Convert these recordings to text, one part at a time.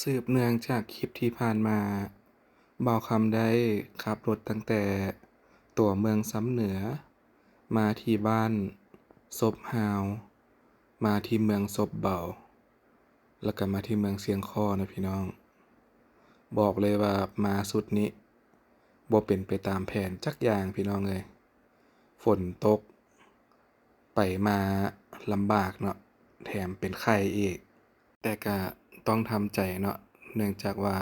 สืบเนื่องจากคลิปที่ผ่านมาบ่าวคำได้ขับรถตั้งแต่ตัวเมืองซ้ำเหนือ มาที่บ้านซบฮาว มาที่เมืองซบเบา แล้วก็มาที่เมืองเสียงคอนะพี่น้อง บอกเลยว่ามาสุดนี้บ่เป็นไปตามแผนจักอย่างพี่น้องเลย ฝนตก ไปมาลำบากเนาะแถมเป็นไข้อีก แต่ก็ ต้องทำใจเนาะเนื่องจากว่า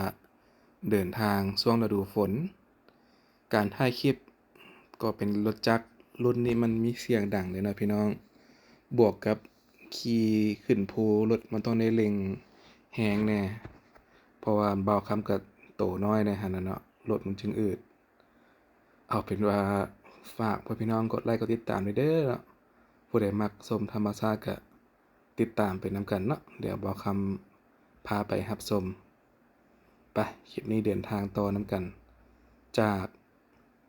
เดินทางช่วงฤดูฝน การถ่ายคลิปก็เป็นรถจักรรุ่นนี้มันมีเสียงดังเลยนะพี่น้อง บวกกับขี่ขึ้นภูรถมันต้องได้เร่งแฮงแน่ เพราะว่าเบาคำกับโตน้อยในหันเนาะรถมันจึงอืด เอาเป็นว่าฝากพ่อพี่น้องกดไลค์กดติดตามด้วยเด้อผู้ใดมักชมธรรมชาติก็ติดตามไปนำกันเนาะเดี๋ยวบอกคำ พาไปรับชมไปคลิปนี้เดินทางต่อน้ำกัน จาก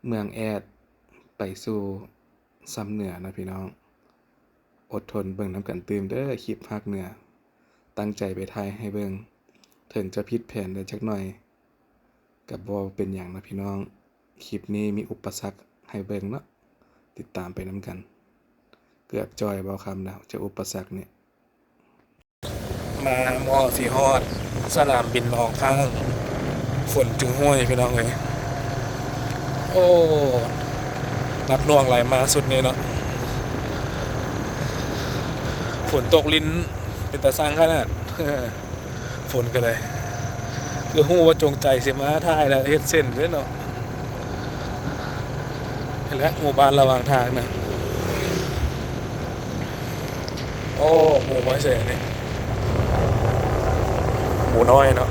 เมืองแอดไปสู่ซ้ำเหนือนะพี่น้อง อดทนเบิ่งน้ำกันตื่มเด้อคลิปภาคเหนือ ตั้งใจไปถ่ายให้เบิ่งถึงจะผิดแผนได้จักหน่อย กับบ่เป็นหยังนะพี่น้อง คลิปนี้มีอุปสรรคให้เบิ่งเนาะติดตามไปน้ำกัน เกือบจอยบ่คำแล้วจะอุปสรรคเนี่ย มามอสีฮอดสนามบินรองข้าง ฝนจึงห้วยพี่น้องเลยโอ้นับน่วงไหลมาสุดนี้เนาะฝนตกลิ้นเป็นตาสร้างขนาดฝนก็เลยคือหู้ว่าจงใจสิมาท่ายแล้วเฮ็ดเส้นด้วยเนาะเห็นแล้วหมู่บ้านระหว่างทางนะโอ้หมู่ไม้เสียเนี่ห มูน้อยเนาะ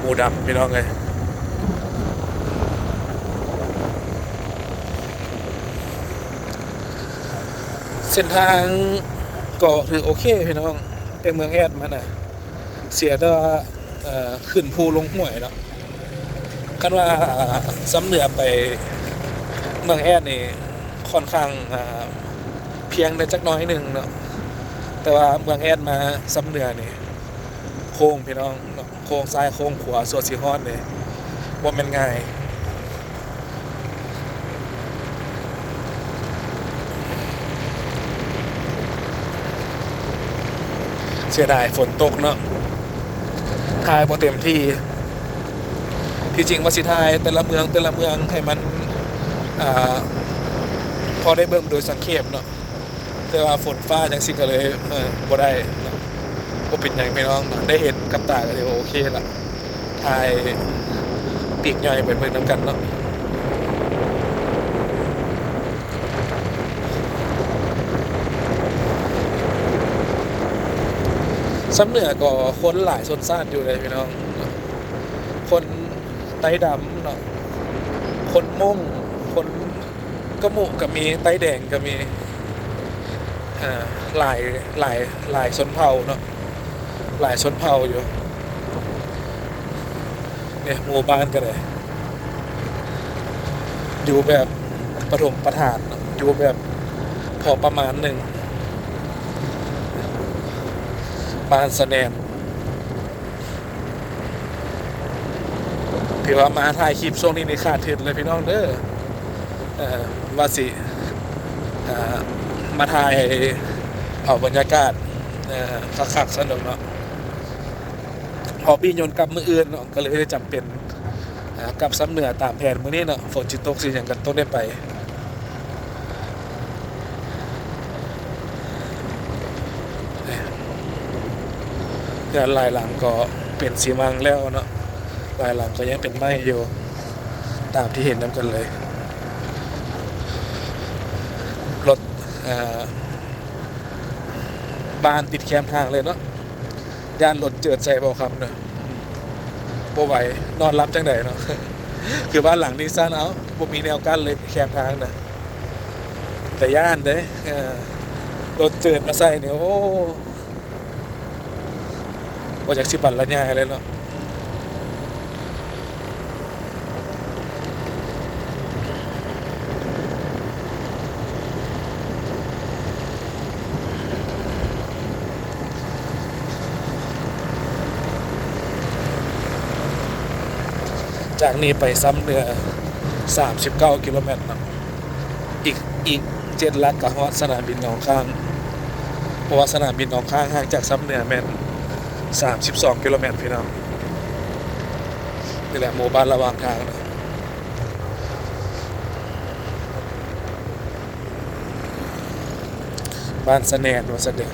หมูดำพี่น้องเลยเส้นทางก็ถือโอเคพี่น้องเป็นเมืองแอดมันอะ เสียแต่ว่าเอ่อขึ้นภูลงห้วยเนาะคันว่าสำเหนือไปเมืองแอดนี่ค่อนข้างเพียงได้จักน้อยหนึ่งเนาะแต่ว่าเมืองแอดมาสำเหนือนี่ โค้งพี่น้องโค้งซ้ายโค้งขวาส่วนสีฮอดเลยว่ามันง่ายเสียดายฝนตกเนาะทายพอเต็มที่ที่จริงว่าสิทายแต่ละเมืองแต่ละเมืองให้มันอพอได้เบิ่งโดยสังเขปเนาะแต่ว่าฝนฟ้าจังสิก็เลยเออบ่ได้ ก็เป็นอย่างพี่น้องได้เห็นกับตาก็ถือว่าโอเคละถ่ายปีกย่อยไปเพื่อนน้ำกันเนาะซ้ำเหนือก็คนหลายชนชาติอยู่เลยพี่น้อง คนไต้ดำเนาะ คนม่ง คนกระหมุก็มีไต้แดงก็มี อ่า หลายหลายหลายชนเผ่าเนาะ หลายชนเผ่าอยู่ เนี่ยหมู่บ้านกันเลยอยู่แบบปฐมประธานอยู่แบบพอประมาณหนึ่งบ้านสะแนนถือว่ามาถ่ายคลิปช่วงนี้ในขาดถึงเลยพี่น้องเด้อเออว่าสิมาถ่ายเอาบรรยากาศเออคักๆสนุกเนาะ พอปียนต์กับมืออื่นก็เลยจำเป็นกับซ้ำเหนือตามแผนมื้อนี้เนาะฝนจิตกสิอย่างกันต้องได้ไปเนี่ยงานลายหลังก็เป็นสีมังแล้วเนาะลายหลังก็ยังเป็นไม้อยู่ตามที่เห็นน้ำกันเลยรถบ้านติดแคมทางเลยเนาะ ย่านรถเจิดใสเบาคับเนาะบ่ไหวนอนรับจังไดเนาะคือบ้านหลังนี้สั้นเอาบ่มีแนวกั้นเลยแคมทางนะแต่ย่านเด้เออรถเจิดมาใส่เนี่ยโอ้บ่จากสิบันละยายเลยเนาะ จากนี้ไปซ้ำเหนือ39 กิโลเมตรนะอีกอีกเจ็ดลักกับฮอดสนามบินหนองข้างเพราะว่าสนามบินหนองข้างห่างจากซ้ำเหนือแม่น32 กิโลเมตรพี่น้องนี่แหละหมู่บ้านระหว่างทางนะบ้านสแนนว่าสเดอ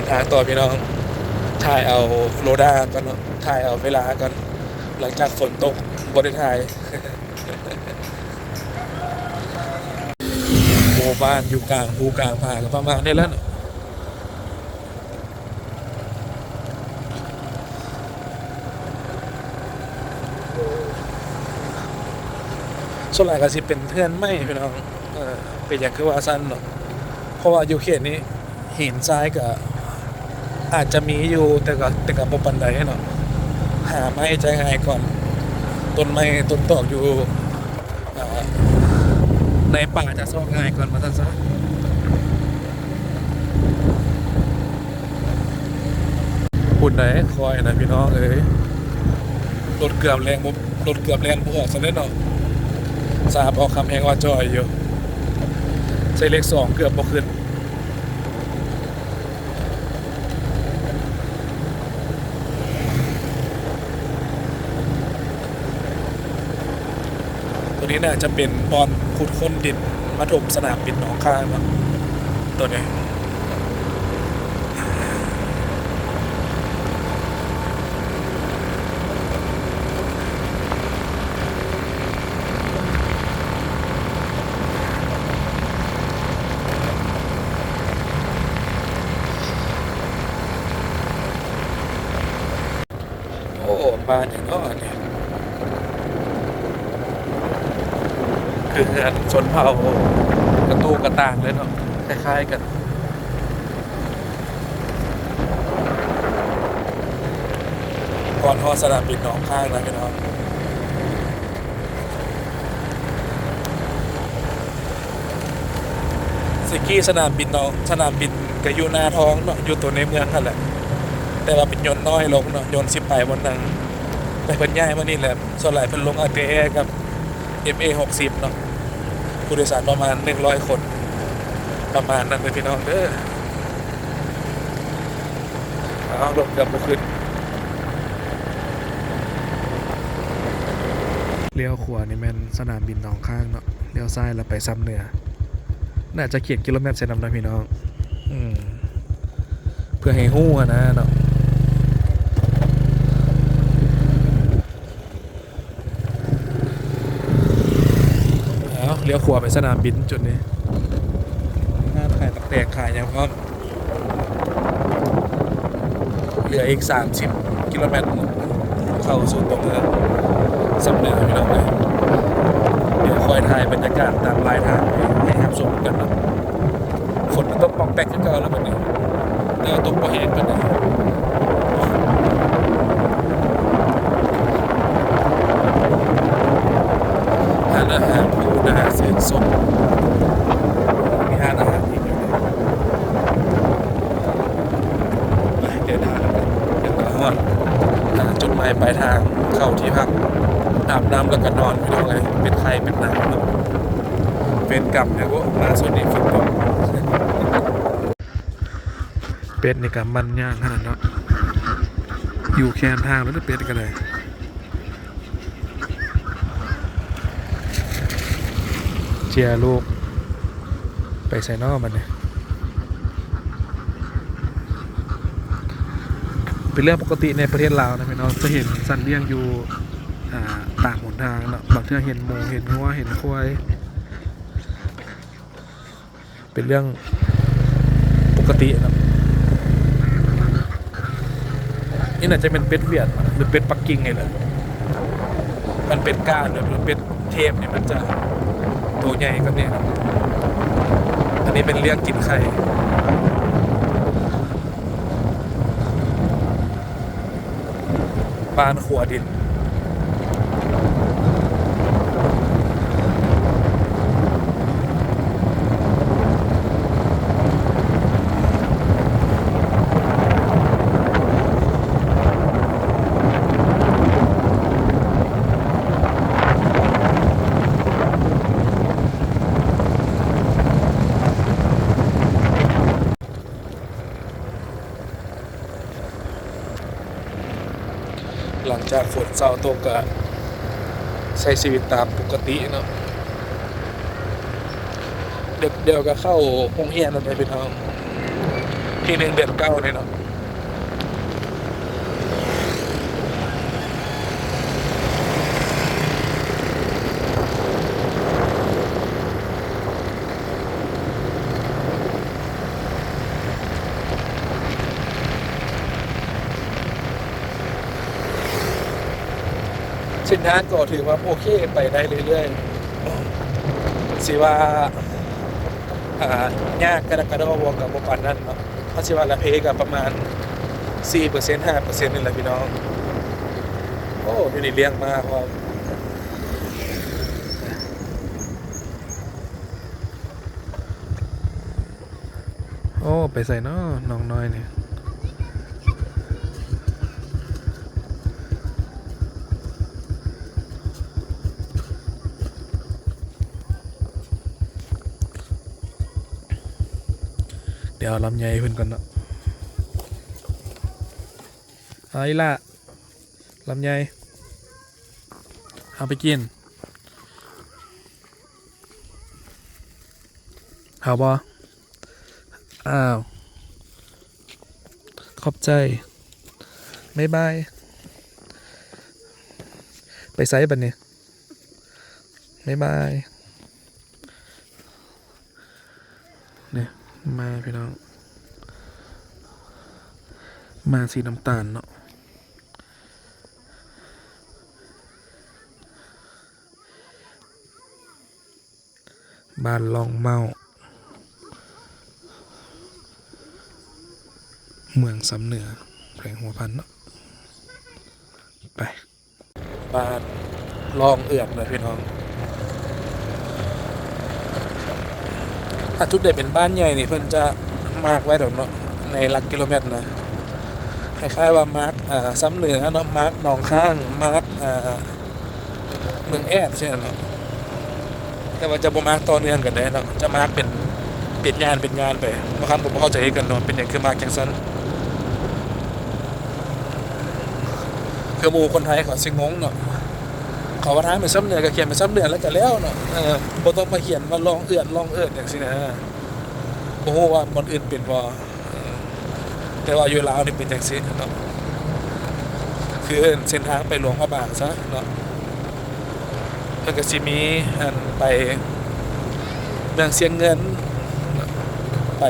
ดินทางต่อพี่น้องถ่ายเอาโรด้าก่อนถ่ายเอาเวลาก่อนหลังจากฝนตกบริถ่ายหมู่บ้านอยู่กลางภูกลางผาก็ประมาณนี้แล้วส่วนใหญ่ก็สิเป็นเพื่อนไม่พี่น้องเป็นอย่างคือว่าสั้นเนาะเพราะว่าอยู่เขตนี้หินทรายกับ อาจจะมีอยู่แต่ก็แต่ก็บ่ปานใดเนาะหาไม้ใจง่ายก่อนต้นไม้ต้นตอกอยู่ในป่าจะซอกง่ายก่อนมาซั่นซะพูดได้คอยนะพี่น้องเอ้ยรถเกือบแรงบ่รถเกือบแรงบ่ออกซะแล้วเนาะทราบเอาคำแหงว่าจอยอยู่ใส่เลขสองเกือบบ่ขึ้น นี้น่าจะเป็นบอลขุดค้นดินมาถมสนามบินหนองคายมั้งตัวนี้โอ้บ้านอย่างน้อยเนี่ย คืองานชนเผ่ากระตูกระต่างเลยเนาะคล้ายๆกันก่อนฮอดสนามบินหนองข้างนะพี่น้องสิกี้สนามบินหนองสนามบินก็อยู่หน้าท้องเนาะอยู่ตัวในเมืองนั่นแหละ แต่ว่าเป็นยนต์น้อยลงเนาะยนต์สิบไปบนนั้นแต่เพิ่นย้ายมานี่แหละส่วนหลายเพิ่นลง ATR กับ MA 60เนาะผู้โดยสารประมาณ 100 คน ประมาณนั้นเลยพี่น้องเด้อเอารถเกือบมาขึ้นเลี้ยวขวานี่แม่นสนามบินหนองข้างเนาะเลี้ยวซ้ายแล้วไปซ้ำเหนือ น่าจะเขียนกิโลเมตรเซนำนะพี่น้อง อืม เพื่อให้หู้อะนะเนาะ เอาเลี้ยว ขวไปสนามบินจุดนี้ห้ามขายตักแตกขายยังพร้อมเหลืออีก 30 กิโลเมตร เข้าสู่ตัวเมืองสำเนียงพี่น้องเลยเดี๋ยวคอยถ่ายบรรยากาศตามลายทางให้รับชมกันนะฝนมันตกปองแปกขึ้นเก่าแล้วมันนี้แต่ว่าตกบ่เห็นมันนี้หาอาหารอยู่นะฮะ สียงสดมีห้านอาหารอีกอยู่ไปเดินทาแล้วกันเดินทางฮอดจุดหมายปลายทางเข้าที่พักอาบน้ำแล้วก็นอนพี่น้องเลยเป็นไข้เป็นหนาวเป็นกรรมเนี่ยว่าล่าสุดนี่ฝนตกเป็ดในกับมันย่างขนาดเนาะอยู่แคนทางแล้วเป็ดกันเลย เชียร์ลูก ไปใส่นอกมันเนี่ยเป็นเรื่องปกติในประเทศลาวนะพี่น้องจะเห็นสัตว์เลี้ยงอยู่ต่างหนทางเนาะบางเทื่อเห็นหมูเห็นงัวเห็นควายเป็นเรื่องปกตินะนี่น่าจะเป็นเป็ดเวียดหรือเป็ดปักกิ่งไงล่ะมันเป็นก้านหรือเป็ดเทพเนี่ยมันจะ ตัวใหญ่กว่านี้ครับ อันนี้เป็นเลี้ยงกินไข่บ้านขัวดิน จากฝนเศร้าตกก็ใช้ชีวิตตามปกติเนาะเดี๋ยวเดี๋ยวก็เข้าโรงเรียนแล้วไปพี่น้องที่หนึ่งเดือนเก้าเนี่ยเนาะ สินค้าก็ถือว่าโอเคไปได้เรื่อยๆสิว่าอ่ายากกระดกกระดอวกับบปันนั่นเนาะเพราะสิว่าละเพกับประมาณ4% 5%นี่แหละพี่น้อง โอ้ยนี่เลี้ยงมากว่าโอ้ ไปใส่เนาะน้องน้อยเนี่ย เดี๋ยวลำไยเพิ่นก่อนเนาะเอาอีล่ะลำไยเอาไปกินเอาบออ้าว ขอบใจบ๊ายบาย ไปไซส์บันเนี่ยบ๊ายบาย เนี่ย มาพี่น้อง มาสีน้ำตาลเนาะบ้านลองเมา เมืองสำเหนือแขวงหัวพันเนาะไปบ้านลองเอือมเลยพี่น้อง ถ้าจุดเด่นเป็นบ้านใหญ่นี่เพิ่นจะมาร์กไว้ดอกเนาะในหลักกิโลเมตรนะคล้ายๆว่ามาร์กอ่าซ้ำเหนือเนาะมาร์กหนองข้างมาร์กอ่าเมืองแอดใช่ไหมเนาะแต่ว่าจะบ่มาร์กต่อเนื่องกันได้เนาะจะมาร์กเป็นเป็นงานเป็นงานไปบางครั้งผมบ่เข้าใจกันเนาะเป็นอย่างคือมาร์กจังซันคือมูคนไทยเขาสิงงเนาะ เขาว่าทางเป็นซ้ำเนือก็เขียนเป็นซ้ำเนือแล้วก็แล้วเนาะเออบ่ต้องมาเขียนว่าลองเอื้อนลองเอื้อนอย่างสินะบ่ฮู้ว่ามันอื่นเป็นบ่เอแต่ว่าอยู่ลาวนี่เป็นจังซี่เนาะคือเส้นทางไปหลวงพระบางซะเนาะเพิ่นก็สิมีอันไปเมืองเสียงเงิน ไป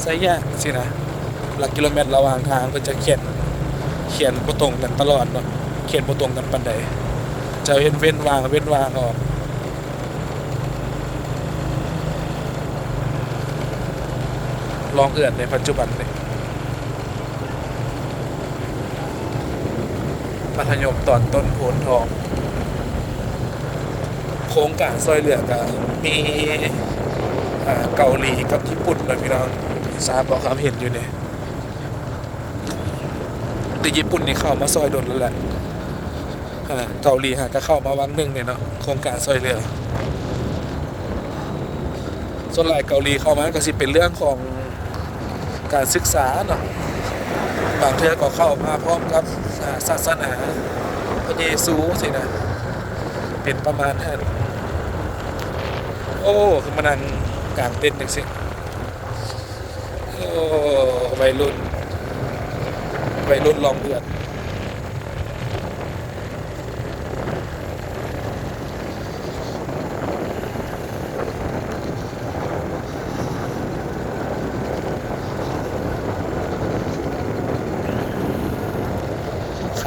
ไสยะสินะหลักกิโลเมตรระหว่างทางเพิ่นจะเขียนเขียนบ่ตรงกันตลอดเนาะเขียนบ่ตรงกันปานใด จะเว้นเว้นวางเว้นวางออกลองเอื่อนในปัจจุบันเลยมัธยมตอนต้นโพนทอง โครงการซอยเหลือกับมีเกาหลีกับญี่ปุ่นเลยพี่น้องทราบบอกครับเห็นอยู่เนี่ยแต่ญี่ปุ่นนี่เข้ามาซอยโดนแล้วแหละ เกาหลีฮะก็เข้ามาวังหนึ่งเนี่ยเนาะโครงการซอยเรือส่วนหลายเกาหลีเข้ามาก็สิเป็นเรื่องของการศึกษาเนาะบางเทือก็เข้ามาพร้อมกับศาสนาพระเยซูสินะเป็นประมาณนั้นโอ้คือมานั่งกลางเต็นท์จังสิโอ้วัยรุ่นวัยรุ่นลองเดือด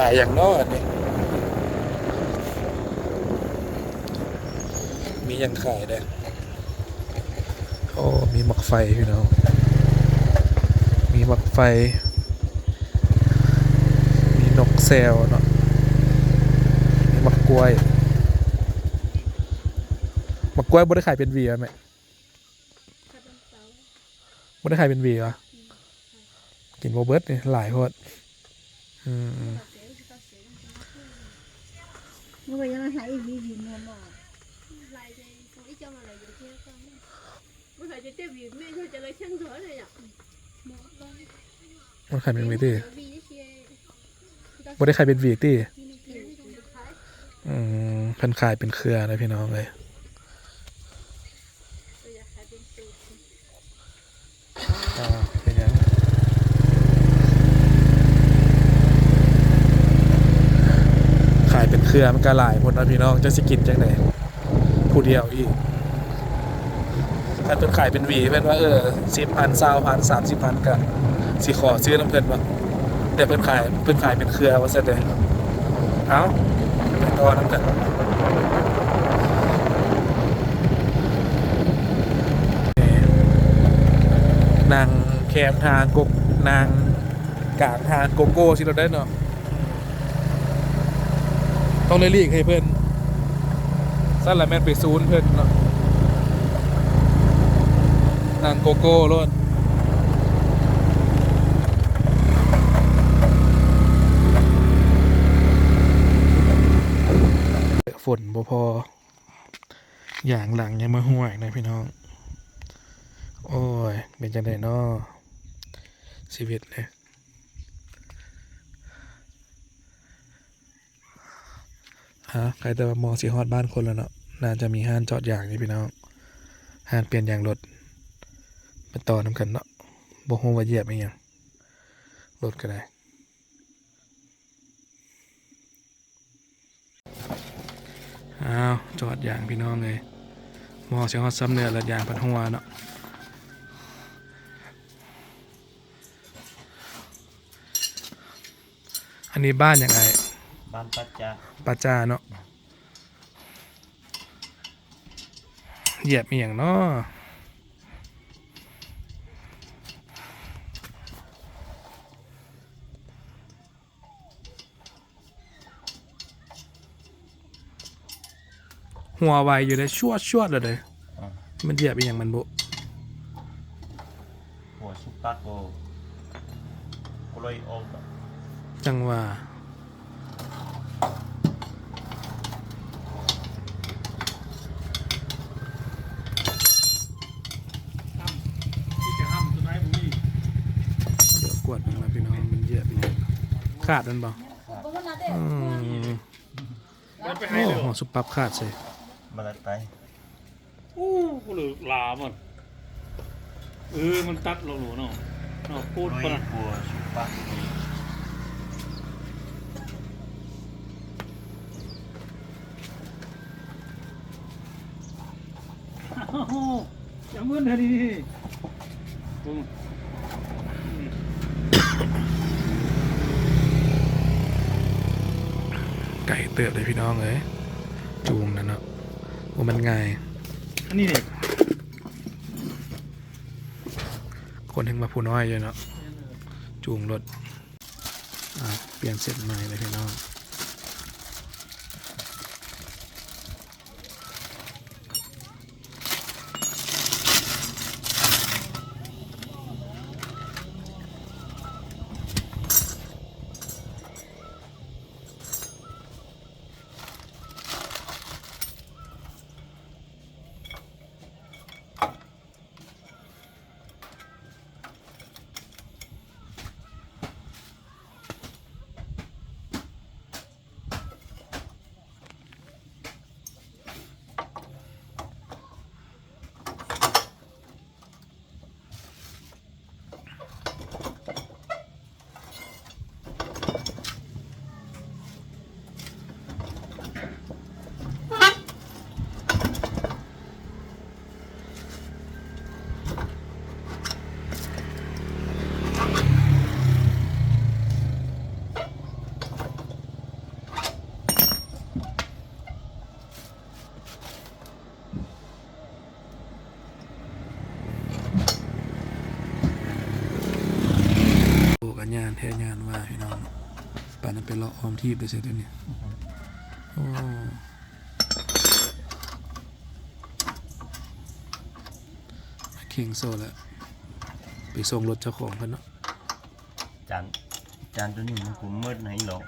ายอย่างนอกนี่มีย่างขายได้โอ้มีหมักไฟพี่น้องมีหมักไฟ มีนกแซวเนาะมีหมักกล้วยหมักกล้วยบ่ได้ขายเป็นวีอะแม่บ่ได้ขายเป็นวีเหรอกินโบเบิร์ตนี่หลายโพดอืม นึกว่าจะมาใช้อีกวีวีเนี่ยบอก lại thì nghĩ cho mà lại dạy kia con bây giờ chỉ tiếp việc mẹ thôi trả lời chân thở này ạ một con มันใครเป็นวีตี้ bởi vì cái kia บ่ได้ใครเป็นวีตี้ cái này kia อืมเพิ่นขายเป็นเครือนะพี่น้องเลย ขายเป็นเครือมันก็หลายหมดนะพี่น้องจะสกินจังไดผู้เดียวอีกถ้าเพิ่นขายเป็นหวีเพิ่นว่าเออ10,000 20,000 30,000ก็สิขอซื้อน้ำเพิ่นว่าแต่เพิ่นขายเพิ่นขายเป็นเครือว่าซั่นเด้เอ้าไปต่อน้ำกันนางแคมทางกกนางกลางทางโกโก้สิเราได้เนาะ ต้องเลยลีกให้เพื่อนสั้นละแม่นไปซูนย์เพื่อนเนาะนางโกโก้โลดฝนบ่พอ อย่างหลังยังมาห่วยนะพี่น้อง โอ้ย เป็นจังไดเนาะชีวิตเลย ฮะใครแต่ว่ามองสีฮอดบ้านคนแล้วเนาะน่าจะมีห้านจอดอย่างนี่พี่น้องห้านเปลี่ยนยางรถมาต่อนำกันเนาะบ่ฮู้ว่าเหยียบอีหยังรถก็ได้อ้าวจอดอย่างพี่น้องเลยมอเสียฮอดซ้ำเนื้อละย่างพันหัวเนาะอันนี้บ้านยังไง บ้านปัจจาปาจาเนาะเหยียบมีอย่างเนาะหัวไวอยู่เลยชวดชวดเลยเลยมันเหยียบอีอย่างมันบุหัวสุปักโกกลอยออกจังว่าเดี๋ยวกวดมันมาพี่น้องมันเหยียบอีอย่าง ขาดมันบ่อืมโอ้หัวสุปปับขาดใส่มาละไตโอ้กูเหลือลามันเออมันตัดเราหนูเนาะเนาะพูดกลปะอยนะหัวสุปักนี่อ้าวอย่ามึนเถอะดิอืม ไก่ เติบเลยพี่น้องเอ้ยจูงนั่นเนาะว่ามันง่ายอันนี้เนี่ยคนถึงมาผู้น้อยอยู่เนาะจูงรถอ่าเปลี่ยนเสร็จใหม่เลยพี่น้อง โอ้กันยานแท้ยานว่าพี่น้องป่านนั้นเป็นเลาะออมทีบเลยเสร็จแล้วเนี่ยโอ้เข่งโซ่แล้วไปส่งรถเจ้าของกันเนาะจานจานตัวนี้มันกูมืดไหนหรอก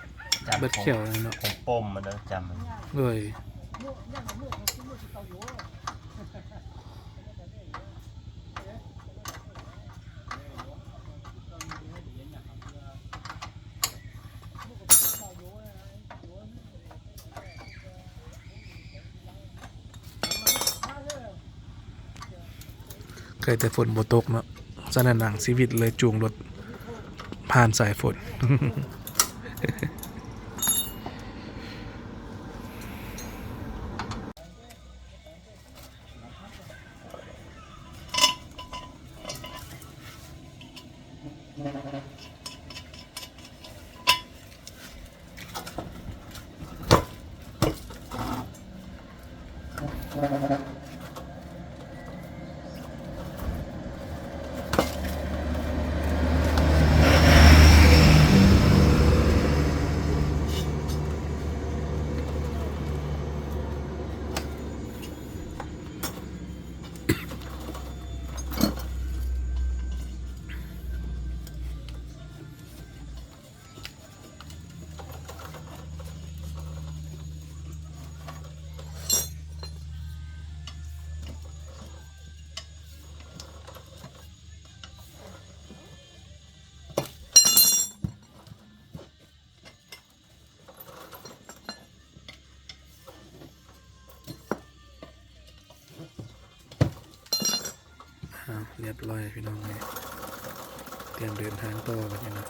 จานเบิดของเขียวเลยเนาะของปมมันเด้อจำมันเลย ยแต่ฝนบ่ตกเนาะฉะนั้นหนังชีวิตเลยจูงรถผ่านสายฝนอ่า รียบร้อยพี่น้องเลยเตรียมเดินทางต่อแบบนี้นะ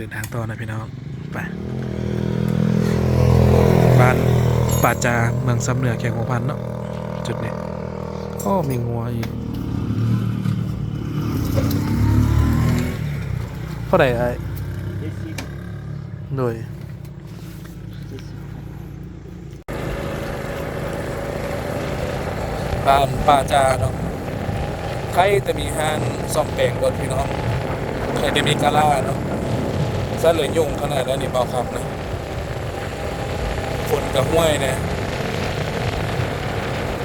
เดินทางต่อนะพี่น้องไปบ้านป่าจาเมืองซ้ำเหนือแข่งหัวพันเนาะจุดนี้ก็มีงัวอีกเท่าไหร่ไอ้โดยบ้านป่าจาเนาะใครจะมีห้างซ่อมแปลงรถพี่น้องใครจะมีกาล่าเนาะ ซะเลยยุ่งขนาดนั้นนี่เบาครับนะฝนกับห้วยเนี่ย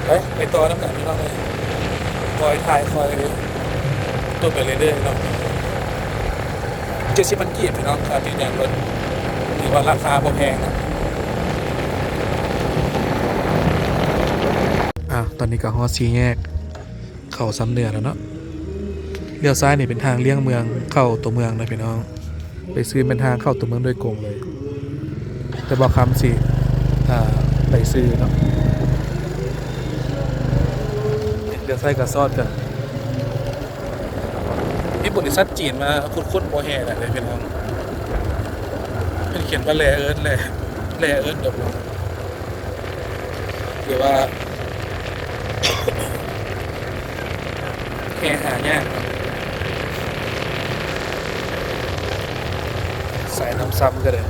ไปไปต่อน้ำกันพี่น้องเลยคอยถ่ายคอยตัวไปเรื่อยๆเนาะเจ็ดสิบพันกีบพี่น้องค่าที่อย่างรถถือว่าราคาพอแพงนะอะตอนนี้ก็ฮอดซีแยก เข้าซ้ำเนือแล้วเนาะเลี้ยวซ้ายนี่เป็นทางเลี่ยงเมืองเข้าตัวเมืองนะพี่น้อง ไปซื้อเป็นทางเข้าตัวเมืองโดยกงเลย แต่บอกคำสิไปซื้อเนาะเลี้ยวซ้ายกับซอดกันมีบริษัทจีนมาคุ้นๆโมแห่แหละเลยพี่น้องเป็นเขียนว่าแลเอิร์ดแลแลเอิร์ดเดบหรือว่าแค่หายากใส่ น้ำซ้ำก็ได้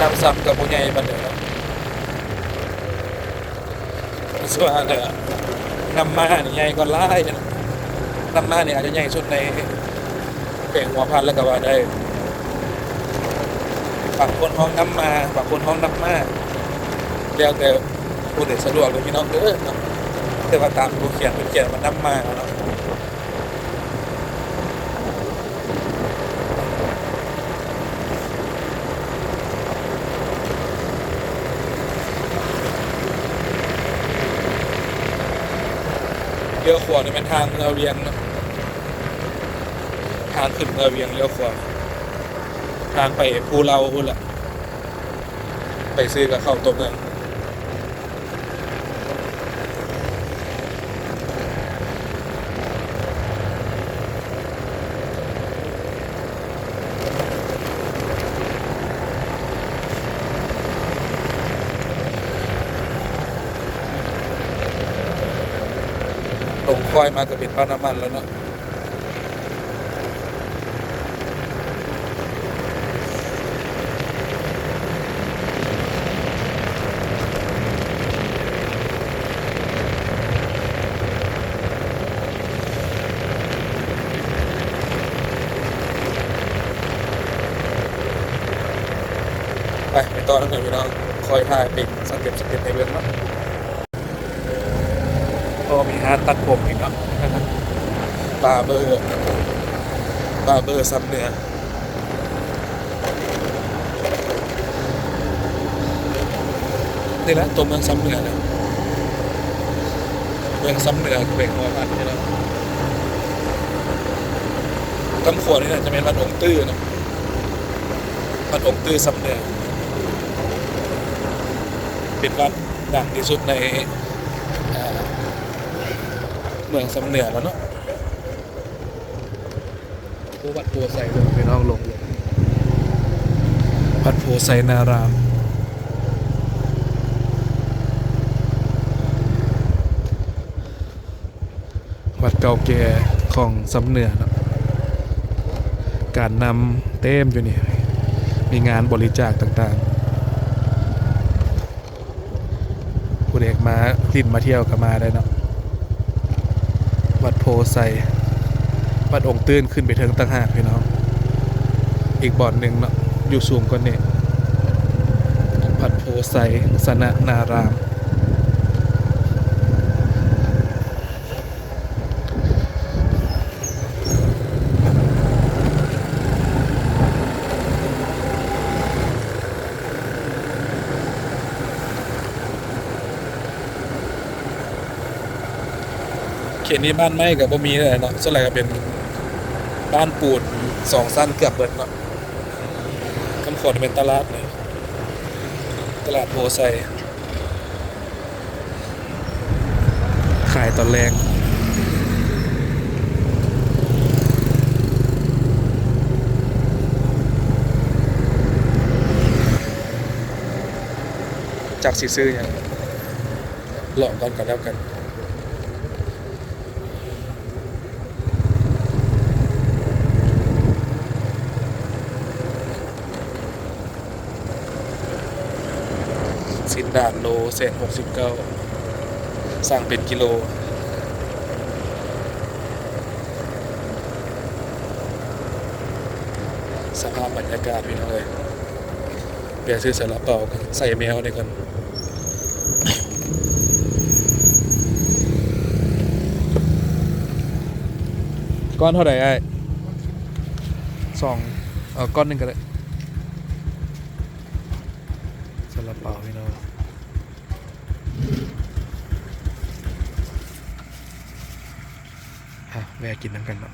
น้ำซ้ำกับพวกใหญ่บันเดียครับส่วนเนี่ยน้ำมาเนี่ยใหญ่ก็ไล่นะน้ำมาเนี่ยอาจจะใหญ่สุดในแก่งหัวพันแล้วก็ว่าได้บางคนห้องน้ำมาบางคนห้องน้ำมาแล้วแต่ผู้ใดสะดวกเลยพี่น้องเด้อเนาะแต่ว่าตามผู้เขียนผู้เขียนมันน้ำมาเนาะ ลี้ยวขวานี่เป็นทางเมืองเวียงนะทางขึ้นเมืองเวียงเลี้ยวขวาทางไปภูเราพุ่นละไปซื้อกับเข้าตัวเมือง ลงควายมาก็เป็นป้าน้ำมันแล้วเนาะไปไปต่อแล้วหน่อยพี่น้องคอยถ่ายเป็นสเต็ปสเต็ปในเบื้องเนาะก็มีฮาตัดผมอีกเนาะบาเบอร์บาเบอร์ซับเนื้อนี่แหละตัวเมืองซ้ำเนือเลยเมืองซ้ำเนือเบงหัวมันนี่เนาะตำขวดนี่แหละจะเป็นวัดองตื้อนะวัดองตื้อซ้ำเนือเป็นวัดดังที่สุดใน เมืองซ้ำเหนือแล้วเนาะผู้วัดโพไซเลยไปน้องลงเลยวัดโพไซนารามวัดเก่าแก่ของซ้ำเหนือเนาะการนำเต้มอยู่นี่มีงานบริจาคต่างๆผู้เด็กมาลินมาเที่ยวก็มาได้เนาะ วัดโพไซวัดองค์ตื้นขึ้นไปเทิงต่างหากพี่น้อง อีกบ่อนหนึ่งเนาะอยู่สูงกว่านี้วัดโพไซสนนาราม เขตนี้บ้านไม้กับบ่มีเลยเนาะส่วนใหญ่ก็เป็นบ้านปูนสองสั้นเกือบเบิดเนาะคำขอดเป็นตลาดเลยตลาดโพไซขายตอนแรงจากสีซื้ออย่างเลาะก่อนกันแล้วกัน สิน ดานโลเศษหกสิบเก้าสั่งเป็นกิโล สภาพบรรยากาศพี่น้องเลยเปลี่ยนซื้อสาระเปากันใส่แมวในกันก้อนเท่าไหร่ไอ้สองเออก้อนหนึ่งก็ได้ซาลาเปาพี่น้องฮะแวะกินน้ำกันเนาะ